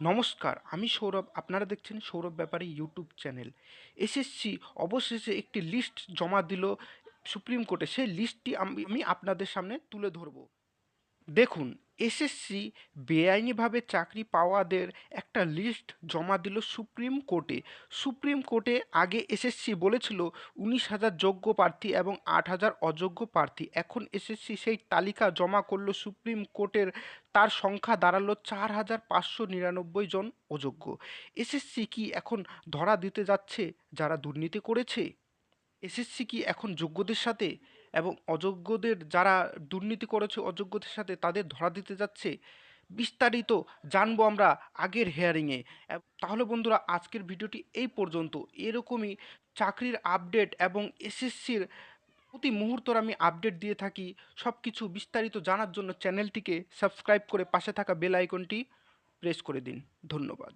নমস্কার, আমি সৌরভ। আপনারা দেখছেন Sourav Bepari YouTube channel. SSC অবশেষে একটি লিস্ট জমা দিল সুপ্রিম কোর্টে। সেই লিস্টটি আমি আপনাদের সামনে তুলে ধরব। দেখুন এসএসসি বেআইনিভাবে চাকরি পাওয়াদের একটা লিস্ট জমা দিল সুপ্রিম কোর্টে। সুপ্রিম কোর্টে আগে এসএসসি বলেছিল উনিশ হাজার যোগ্য প্রার্থী এবং আট হাজার অযোগ্য প্রার্থী। এখন এসএসসি সেই তালিকা জমা করল সুপ্রিম কোর্টের। তার সংখ্যা দাঁড়াল চার হাজার পাঁচশো নিরানব্বই জন অযোগ্য। এসএসসি কি এখন ধরা দিতে যাচ্ছে যারা দুর্নীতি করেছে? এসএসসি কি এখন যোগ্যদের সাথে? এবং অযোগ্যদের যারা দুর্নীতি করেছে অযোগ্যদের সাথে তাদের ধরা দিতে যাচ্ছে, বিস্তারিত জানব আমরা আগের হেয়ারিংয়ে তাহলে বন্ধুরা আজকের ভিডিওটি এই পর্যন্ত। এরকমই চাকরির আপডেট এবং এসএসসির প্রতি মুহূর্তর আমি আপডেট দিয়ে থাকি। সব কিছু বিস্তারিত জানার জন্য চ্যানেলটিকে সাবস্ক্রাইব করে পাশে থাকা বেল আইকনটি প্রেস করে দিন। ধন্যবাদ।